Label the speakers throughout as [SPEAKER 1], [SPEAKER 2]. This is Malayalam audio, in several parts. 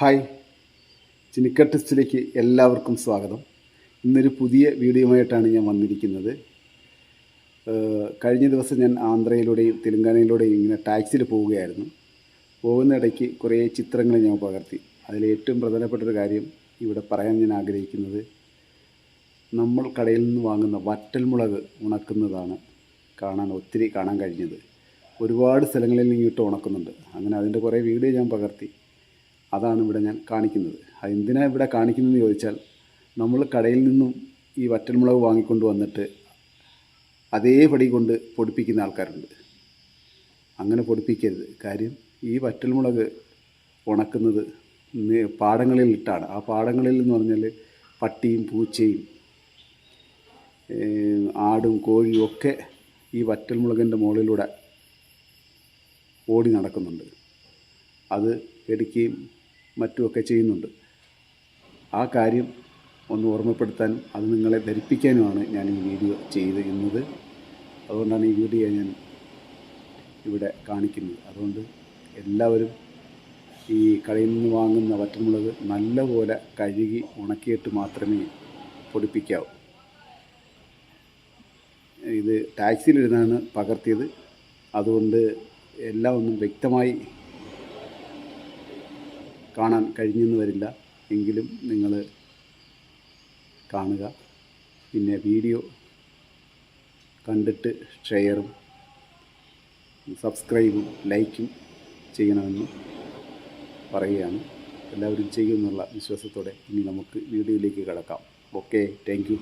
[SPEAKER 1] ഹായ്. ചിനിക്കട്ടിസ്റ്റിലേക്ക് എല്ലാവർക്കും സ്വാഗതം. ഇന്നൊരു പുതിയ വീഡിയോയുമായിട്ടാണ് ഞാൻ വന്നിരിക്കുന്നത്. കഴിഞ്ഞ ദിവസം ഞാൻ ആന്ധ്രയിലൂടെയും തെലുങ്കാനയിലൂടെയും ഇങ്ങനെ ടാക്സിയിൽ പോവുകയായിരുന്നു. പോകുന്ന ഇടയ്ക്ക് കുറേ ചിത്രങ്ങൾ ഞാൻ പകർത്തി. അതിൽ ഏറ്റവും പ്രധാനപ്പെട്ടൊരു കാര്യം ഇവിടെ പറയാൻ ഞാൻ ആഗ്രഹിക്കുന്നത് നമ്മൾ കടയിൽ നിന്ന് വാങ്ങുന്ന വറ്റൽമുളക് ഉണക്കുന്നതാണ് കാണാൻ ഒത്തിരി കാണാൻ കഴിഞ്ഞത്. ഒരുപാട് സ്ഥലങ്ങളിൽ നിന്ന് ഇട്ട് ഉണക്കുന്നുണ്ട്. അങ്ങനെ അതിന്റെ കുറേ വീഡിയോ ഞാൻ പകർത്തി. അതാണ് ഇവിടെ ഞാൻ കാണിക്കുന്നത്. അതെന്തിനാണ് ഇവിടെ കാണിക്കുന്നതെന്ന് ചോദിച്ചാൽ നമ്മൾ കടയിൽ നിന്നും ഈ വറ്റൽമുളക് വാങ്ങിക്കൊണ്ട് വന്നിട്ട് അതേപടി കൊണ്ട് പൊടിപ്പിക്കുന്ന ആൾക്കാരുണ്ട്. അങ്ങനെ പൊടിപ്പിക്കരുത്. കാര്യം ഈ വറ്റൽമുളക് ഉണക്കുന്നത് പാടങ്ങളിൽ ഇട്ടാണ്. ആ പാടങ്ങളിൽ എന്ന് പറഞ്ഞാൽ പട്ടിയും പൂച്ചയും ആടും കോഴിയും ഒക്കെ ഈ വറ്റൽമുളകിന്റെ മുകളിലൂടെ ഓടി നടക്കുന്നുണ്ട്. അത് എടുക്കുകയും മറ്റുമൊക്കെ ചെയ്യുന്നുണ്ട്. ആ കാര്യം ഒന്ന് ഓർമ്മപ്പെടുത്താനും അത് നിങ്ങളെ ധരിപ്പിക്കാനുമാണ് ഞാൻ ഈ വീഡിയോ ചെയ്തിരുന്നത് അതുകൊണ്ടാണ് ഈ വീഡിയോ ഞാൻ ഇവിടെ കാണിക്കുന്നത്. അതുകൊണ്ട് എല്ലാവരും ഈ കടയിൽ നിന്ന് വാങ്ങുന്ന വറ്റമുള്ളത് നല്ലപോലെ കഴുകി ഉണക്കിയിട്ട് മാത്രമേ പൊടിപ്പിക്കാവൂ. ഇത് ടാക്സിയിലിരുന്നാണ് പകർത്തിയത്. അതുകൊണ്ട് എല്ലാം ഒന്നും വ്യക്തമായി കാണാൻ കഴിഞ്ഞെന്ന് വരില്ല. എങ്കിലും നിങ്ങൾ കാണുക. പിന്നെ വീഡിയോ കണ്ടിട്ട് ഷെയറും സബ്സ്ക്രൈബും ലൈക്കും ചെയ്യണമെന്ന് പറയുകയാണ്. എല്ലാവരും ചെയ്യുമെന്നുള്ള വിശ്വാസത്തോടെ ഇനി നമുക്ക് വീഡിയോയിലേക്ക് കിടക്കാം. ഓക്കെ താങ്ക്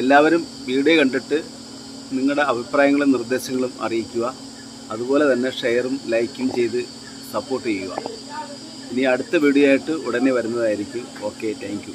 [SPEAKER 1] എല്ലാവരും വീഡിയോ കണ്ടിട്ട് നിങ്ങളുടെ അഭിപ്രായങ്ങളും നിർദ്ദേശങ്ങളും അറിയിക്കുക. അതുപോലെ തന്നെ ഷെയറും ലൈക്കും ചെയ്ത് സപ്പോർട്ട് ചെയ്യുക. ഇനി അടുത്ത വീഡിയോ ആയിട്ട് ഉടനെ വരുന്നതായിരിക്കും. Okay thank